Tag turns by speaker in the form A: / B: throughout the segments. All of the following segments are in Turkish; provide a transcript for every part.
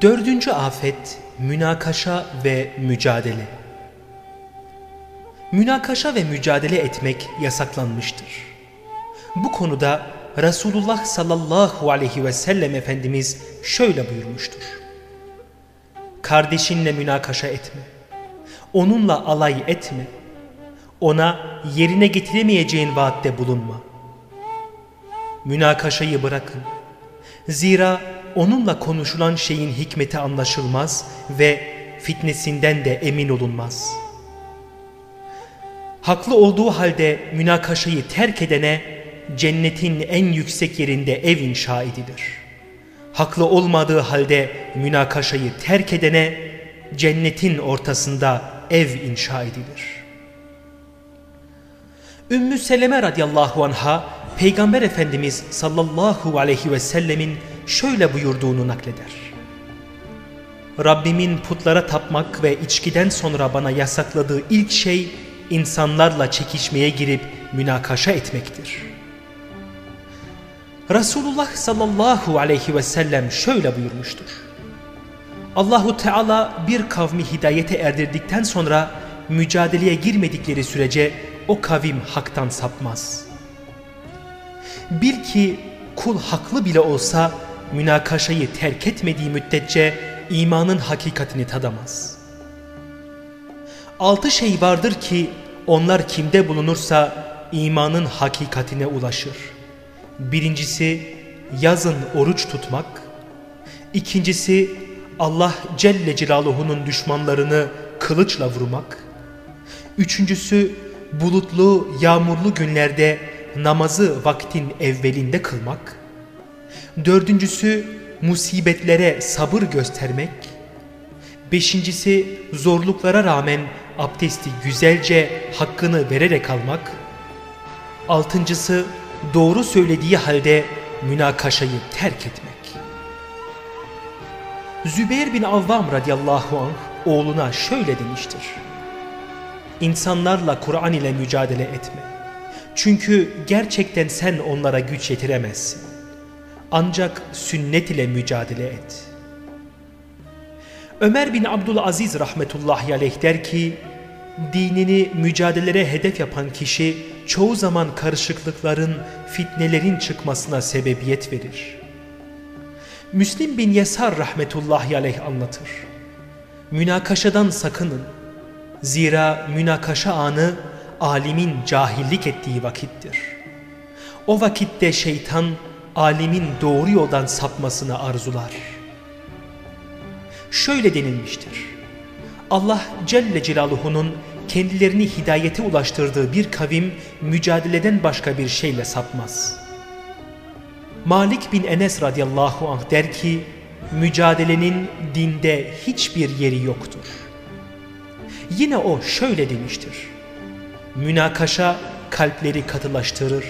A: Dördüncü afet münakaşa ve mücadele. Münakaşa ve mücadele etmek yasaklanmıştır. Bu konuda Resulullah sallallahu aleyhi ve sellem Efendimiz şöyle buyurmuştur. Kardeşinle münakaşa etme. Onunla alay etme. Ona yerine getiremeyeceğin vaatte bulunma. Münakaşayı bırakın. Zira onunla konuşulan şeyin hikmeti anlaşılmaz ve fitnesinden de emin olunmaz. Haklı olduğu halde münakaşayı terk edene cennetin en yüksek yerinde ev inşa edilir. Haklı olmadığı halde münakaşayı terk edene cennetin ortasında ev inşa edilir. Ümmü Seleme radıyallahu anha Peygamber Efendimiz sallallahu aleyhi ve sellemin şöyle buyurduğunu nakleder. Rabbimin putlara tapmak ve içkiden sonra bana yasakladığı ilk şey insanlarla çekişmeye girip münakaşa etmektir. Resulullah sallallahu aleyhi ve sellem şöyle buyurmuştur. Allahu Teala bir kavmi hidayete erdirdikten sonra mücadeleye girmedikleri sürece o kavim haktan sapmaz. Bil ki kul haklı bile olsa münakaşayı terk etmediği müddetçe imanın hakikatini tadamaz. Altı şey vardır ki onlar kimde bulunursa imanın hakikatine ulaşır. Birincisi yazın oruç tutmak. İkincisi Allah Celle Celaluhu'nun düşmanlarını kılıçla vurmak. Üçüncüsü bulutlu, yağmurlu günlerde namazı vaktin evvelinde kılmak. Dördüncüsü musibetlere sabır göstermek. Beşincisi zorluklara rağmen abdesti güzelce hakkını vererek almak. Altıncısı doğru söylediği halde münakaşayı terk etmek. Zübeyir bin Avvam radıyallahu anh oğluna şöyle demiştir. İnsanlarla Kur'an ile mücadele etme. Çünkü gerçekten sen onlara güç yetiremezsin. Ancak sünnet ile mücadele et. Ömer bin Abdülaziz rahmetullahi aleyh der ki, dinini mücadelelere hedef yapan kişi çoğu zaman karışıklıkların, fitnelerin çıkmasına sebebiyet verir. Müslim bin Yesar rahmetullahi aleyh anlatır. Münakaşadan sakının. Zira münakaşa anı alimin cahillik ettiği vakittir. O vakitte şeytan alimin doğru yoldan sapmasını arzular. Şöyle denilmiştir. Allah Celle Celaluhu'nun kendilerini hidayete ulaştırdığı bir kavim mücadeleden başka bir şeyle sapmaz. Malik bin Enes radıyallahu anh der ki, mücadelenin dinde hiçbir yeri yoktur. Yine o şöyle demiştir. Münakaşa kalpleri katılaştırır,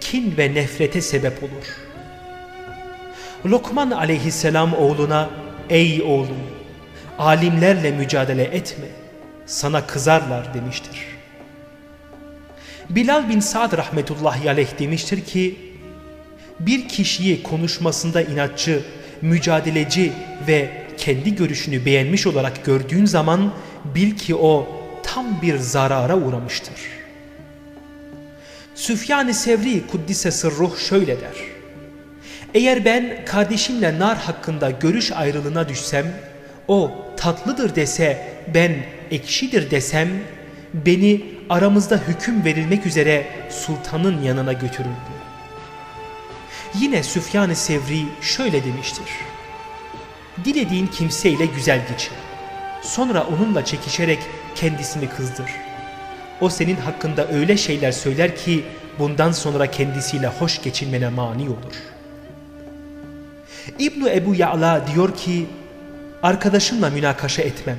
A: kin ve nefrete sebep olur. Lokman aleyhisselam oğluna, ey oğlum, alimlerle mücadele etme, sana kızarlar demiştir. Bilal bin Sa'd rahmetullahi aleyh demiştir ki, bir kişiyi konuşmasında inatçı, mücadeleci ve kendi görüşünü beğenmiş olarak gördüğün zaman bil ki o tam bir zarara uğramıştır. Süfyan-ı Sevri Kuddise Sırruh şöyle der. Eğer ben kardeşimle nar hakkında görüş ayrılığına düşsem, o tatlıdır dese, ben ekşidir desem, beni aramızda hüküm verilmek üzere sultanın yanına götürürdü. Yine Süfyan-ı Sevri şöyle demiştir. Dilediğin kimseyle güzel geçin. Sonra onunla çekişerek kendisini kızdır. O senin hakkında öyle şeyler söyler ki bundan sonra kendisiyle hoş geçinmene mani olur. İbnu Ebu Ya'la diyor ki arkadaşımla münakaşa etmem.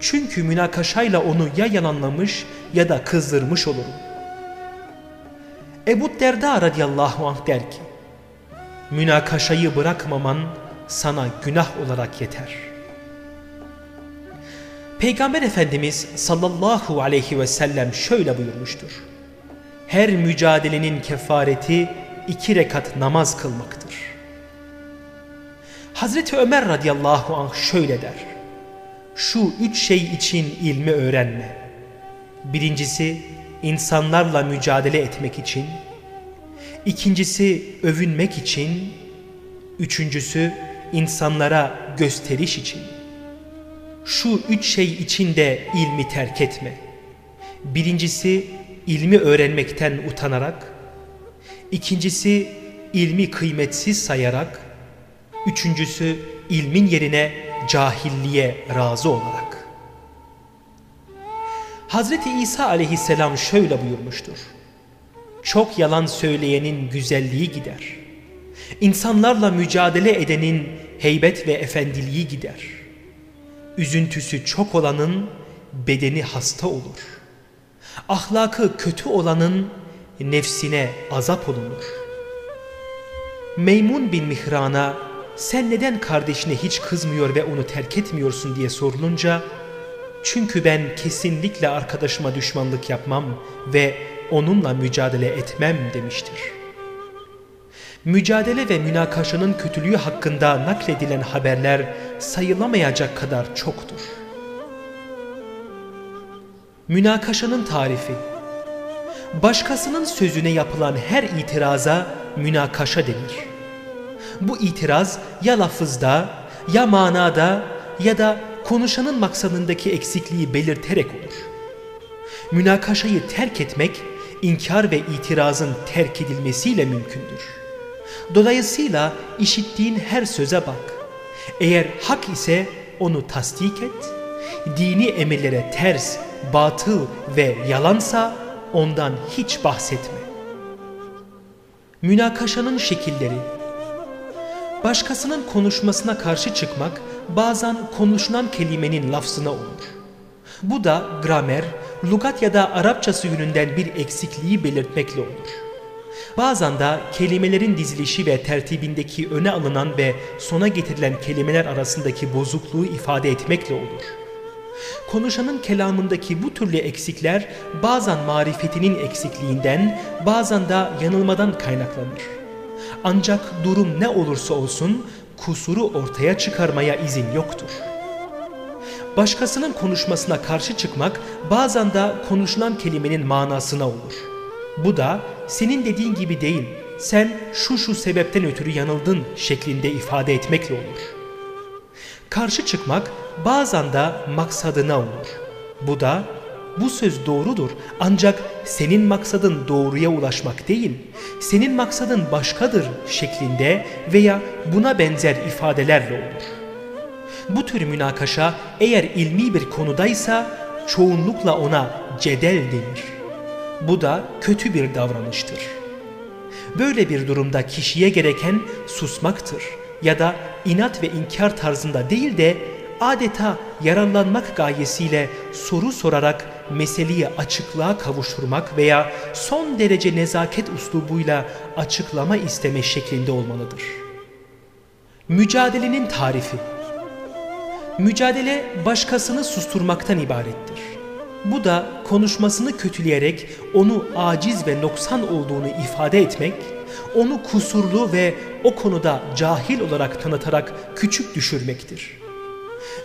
A: Çünkü münakaşayla onu ya yalanlamış ya da kızdırmış olurum. Ebu Derda radıyallahu anh der ki münakaşayı bırakmaman sana günah olarak yeter. Peygamber Efendimiz sallallahu aleyhi ve sellem şöyle buyurmuştur. Her mücadelenin kefareti iki rekat namaz kılmaktır. Hazreti Ömer radıyallahu anh şöyle der. Şu üç şey için ilmi öğrenme. Birincisi insanlarla mücadele etmek için. İkincisi övünmek için. Üçüncüsü insanlara gösteriş için. Şu üç şey için de ilmi terk etme. Birincisi ilmi öğrenmekten utanarak. İkincisi ilmi kıymetsiz sayarak. Üçüncüsü ilmin yerine cahilliğe razı olarak. Hazreti İsa aleyhisselam şöyle buyurmuştur. Çok yalan söyleyenin güzelliği gider. İnsanlarla mücadele edenin heybet ve efendiliği gider. Üzüntüsü çok olanın bedeni hasta olur. Ahlakı kötü olanın nefsine azap olunur. Meymun bin Mihran'a sen neden kardeşine hiç kızmıyor ve onu terk etmiyorsun diye sorulunca çünkü ben kesinlikle arkadaşıma düşmanlık yapmam ve onunla mücadele etmem demiştir. Mücadele ve münakaşanın kötülüğü hakkında nakledilen haberler sayılamayacak kadar çoktur. Münakaşanın tarifi Başkasının sözüne yapılan her itiraza münakaşa denir. Bu itiraz ya lafızda, ya manada ya da konuşanın maksadındaki eksikliği belirterek olur. Münakaşayı terk etmek, inkar ve itirazın terk edilmesiyle mümkündür. Dolayısıyla işittiğin her söze bak. Eğer hak ise onu tasdik et, dini emirlere ters, batıl ve yalansa ondan hiç bahsetme. Münakaşanın şekilleri Başkasının konuşmasına karşı çıkmak bazen konuşulan kelimenin lafzına olur. Bu da gramer, lugat ya da Arapçası yönünden bir eksikliği belirtmekle olur. Bazen de kelimelerin dizilişi ve tertibindeki öne alınan ve sona getirilen kelimeler arasındaki bozukluğu ifade etmekle olur. Konuşanın kelamındaki bu türlü eksikler bazen marifetinin eksikliğinden, bazen de yanılmadan kaynaklanır. Ancak durum ne olursa olsun kusuru ortaya çıkarmaya izin yoktur. Başkasının konuşmasına karşı çıkmak bazen de konuşulan kelimenin manasına olur. Bu da senin dediğin gibi değil, sen şu şu sebepten ötürü yanıldın şeklinde ifade etmekle olur. Karşı çıkmak bazen de maksadına olur. Bu da bu söz doğrudur ancak senin maksadın doğruya ulaşmak değil, senin maksadın başkadır şeklinde veya buna benzer ifadelerle olur. Bu tür münakaşa eğer ilmi bir konudaysa çoğunlukla ona cedel denir. Bu da kötü bir davranıştır. Böyle bir durumda kişiye gereken susmaktır ya da inat ve inkar tarzında değil de adeta yararlanmak gayesiyle soru sorarak meseleyi açıklığa kavuşturmak veya son derece nezaket uslubuyla açıklama isteme şeklinde olmalıdır. Mücadelenin tarifi Mücadele başkasını susturmaktan ibarettir. Bu da konuşmasını kötüleyerek onu aciz ve noksan olduğunu ifade etmek, onu kusurlu ve o konuda cahil olarak tanıtarak küçük düşürmektir.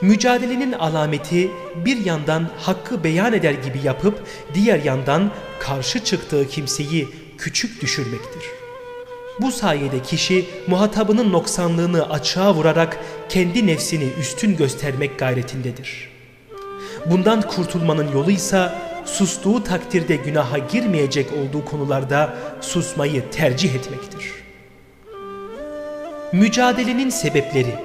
A: Mücadelenin alameti bir yandan hakkı beyan eder gibi yapıp diğer yandan karşı çıktığı kimseyi küçük düşürmektir. Bu sayede kişi muhatabının noksanlığını açığa vurarak kendi nefsini üstün göstermek gayretindedir. Bundan kurtulmanın yolu ise sustuğu takdirde günaha girmeyecek olduğu konularda susmayı tercih etmektir. Mücadelenin sebepleri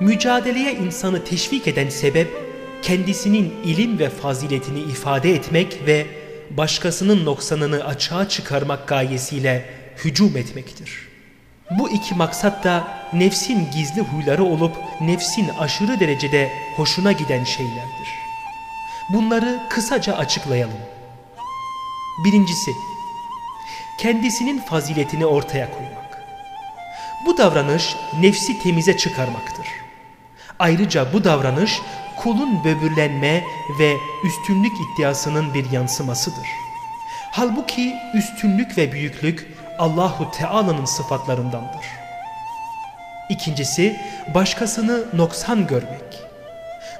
A: Mücadeleye insanı teşvik eden sebep kendisinin ilim ve faziletini ifade etmek ve başkasının noksanını açığa çıkarmak gayesiyle hücum etmektir. Bu iki maksat da nefsin gizli huyları olup nefsin aşırı derecede hoşuna giden şeylerdir. Bunları kısaca açıklayalım. Birincisi, kendisinin faziletini ortaya koymak. Bu davranış nefsi temize çıkarmaktır. Ayrıca bu davranış kulun böbürlenme ve üstünlük iddiasının bir yansımasıdır. Halbuki üstünlük ve büyüklük Allahu Teala'nın sıfatlarındandır. İkincisi başkasını noksan görmek.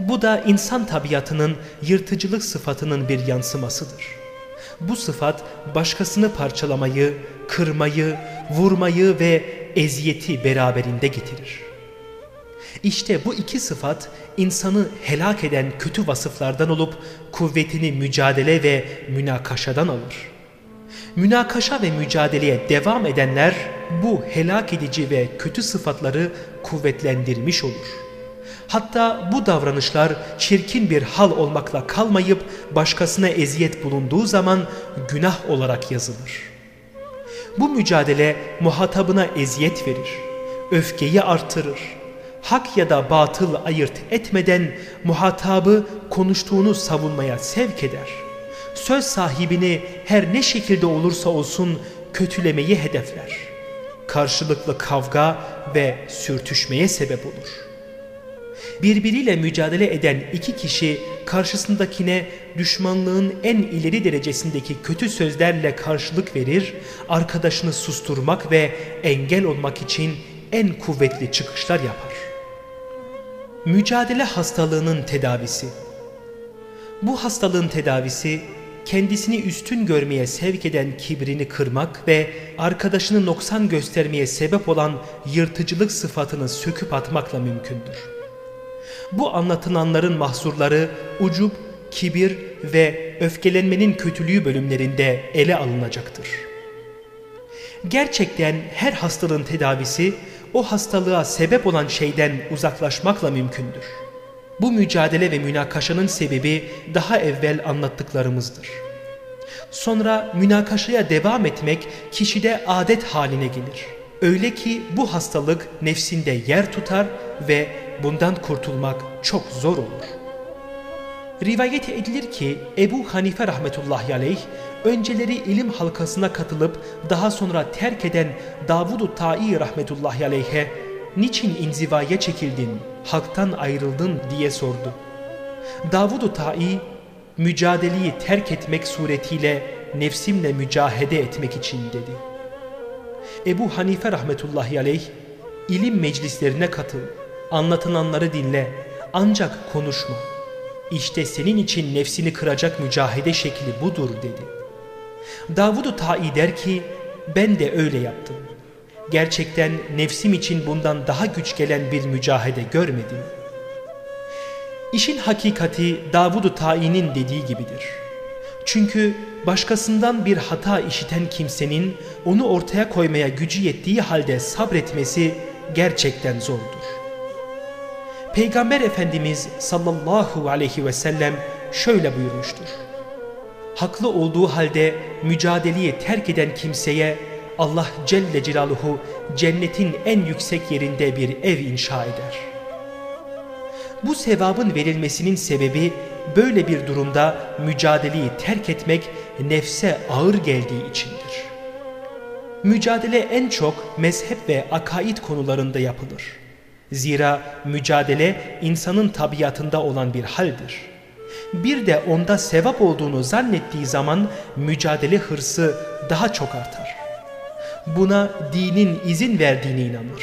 A: Bu da insan tabiatının yırtıcılık sıfatının bir yansımasıdır. Bu sıfat başkasını parçalamayı, kırmayı, vurmayı ve eziyeti beraberinde getirir. İşte bu iki sıfat insanı helak eden kötü vasıflardan olup kuvvetini mücadele ve münakaşadan alır. Münakaşa ve mücadeleye devam edenler bu helak edici ve kötü sıfatları kuvvetlendirmiş olur. Hatta bu davranışlar çirkin bir hal olmakla kalmayıp başkasına eziyet bulunduğu zaman günah olarak yazılır. Bu mücadele muhatabına eziyet verir, öfkeyi artırır, hak ya da batıl ayırt etmeden muhatabı konuştuğunu savunmaya sevk eder. Söz sahibini her ne şekilde olursa olsun kötülemeyi hedefler. Karşılıklı kavga ve sürtüşmeye sebep olur. Birbiriyle mücadele eden iki kişi karşısındakine düşmanlığın en ileri derecesindeki kötü sözlerle karşılık verir, arkadaşını susturmak ve engel olmak için en kuvvetli çıkışlar yapar. Mücadele hastalığının tedavisi Bu hastalığın tedavisi kendisini üstün görmeye sevk eden kibrini kırmak ve arkadaşını noksan göstermeye sebep olan yırtıcılık sıfatını söküp atmakla mümkündür. Bu anlatılanların mahsurları ucup, kibir ve öfkelenmenin kötülüğü bölümlerinde ele alınacaktır. Gerçekten her hastalığın tedavisi o hastalığa sebep olan şeyden uzaklaşmakla mümkündür. Bu mücadele ve münakaşanın sebebi daha evvel anlattıklarımızdır. Sonra münakaşaya devam etmek kişide adet haline gelir. Öyle ki bu hastalık nefsinde yer tutar ve bundan kurtulmak çok zor olur. Rivayet edilir ki Ebu Hanife rahmetullahi aleyh önceleri ilim halkasına katılıp daha sonra terk eden Davud-u Ta'i rahmetullahi aleyhe niçin inzivaya çekildin, haktan ayrıldın diye sordu. Davud-u Ta'i mücadeleyi terk etmek suretiyle nefsimle mücahede etmek için dedi. Ebu Hanife rahmetullahi aleyh ilim meclislerine katıl, anlatılanları dinle ancak konuşma. İşte senin için nefsini kıracak mücahede şekli budur dedi. Davud-u Ta'i der ki ben de öyle yaptım. Gerçekten nefsim için bundan daha güç gelen bir mücahede görmedim. İşin hakikati Davud-u Ta'i'nin dediği gibidir. Çünkü başkasından bir hata işiten kimsenin onu ortaya koymaya gücü yettiği halde sabretmesi gerçekten zordur. Peygamber Efendimiz sallallahu aleyhi ve sellem şöyle buyurmuştur haklı olduğu halde mücadeleyi terk eden kimseye Allah Celle Celaluhu cennetin en yüksek yerinde bir ev inşa eder. Bu sevabın verilmesinin sebebi böyle bir durumda mücadeleyi terk etmek nefse ağır geldiği içindir. Mücadele en çok mezhep ve akaid konularında yapılır. Zira mücadele insanın tabiatında olan bir haldir bir de onda sevap olduğunu zannettiği zaman mücadele hırsı daha çok artar. Buna dinin izin verdiğine inanır.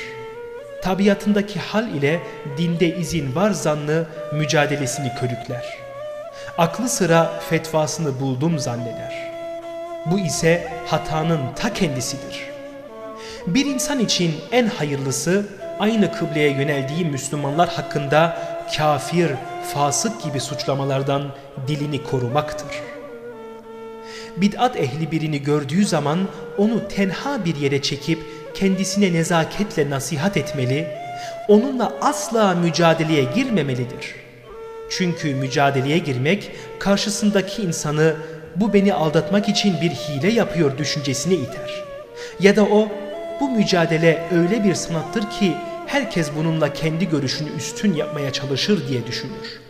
A: Tabiatındaki hal ile dinde izin var zannı mücadelesini körükler. Aklı sıra fetvasını buldum zanneder. Bu ise hatanın ta kendisidir. Bir insan için en hayırlısı aynı kıbleye yöneldiği Müslümanlar hakkında kafir, fasık gibi suçlamalardan dilini korumaktır. Bid'at ehli birini gördüğü zaman onu tenha bir yere çekip kendisine nezaketle nasihat etmeli, onunla asla mücadeleye girmemelidir. Çünkü mücadeleye girmek karşısındaki insanı bu beni aldatmak için bir hile yapıyor düşüncesine iter. Ya da o bu mücadele öyle bir sanattır ki herkes bununla kendi görüşünü üstün yapmaya çalışır diye düşünür.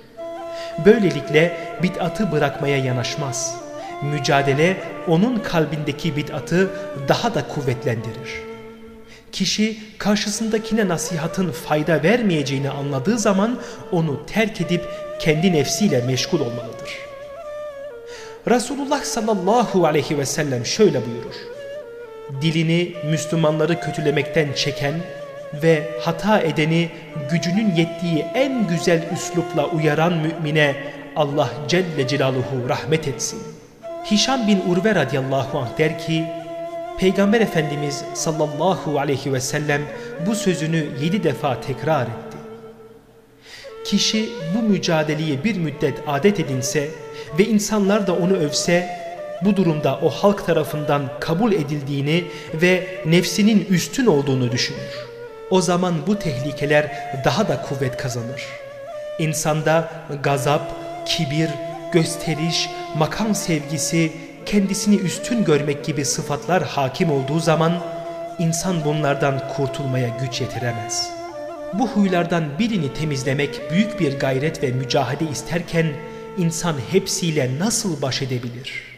A: Böylelikle bid'atı bırakmaya yanaşmaz. Mücadele onun kalbindeki bid'atı daha da kuvvetlendirir. Kişi karşısındakine nasihatın fayda vermeyeceğini anladığı zaman onu terk edip kendi nefsiyle meşgul olmalıdır. Resulullah sallallahu aleyhi ve sellem şöyle buyurur. Dilini Müslümanları kötülemekten çeken ve hata edeni gücünün yettiği en güzel üslupla uyaran mümine Allah Celle Celaluhu rahmet etsin. Hişam bin Urve radıyallahu anh der ki, Peygamber Efendimiz sallallahu aleyhi ve sellem bu sözünü yedi defa tekrar etti. Kişi bu mücadeleyi bir müddet adet edinse ve insanlar da onu övse, bu durumda o halk tarafından kabul edildiğini ve nefsinin üstün olduğunu düşünür. O zaman bu tehlikeler daha da kuvvet kazanır. İnsanda gazap, kibir, gösteriş, makam sevgisi, kendisini üstün görmek gibi sıfatlar hakim olduğu zaman insan bunlardan kurtulmaya güç yetiremez. Bu huylardan birini temizlemek büyük bir gayret ve mücadele isterken insan hepsiyle nasıl baş edebilir?''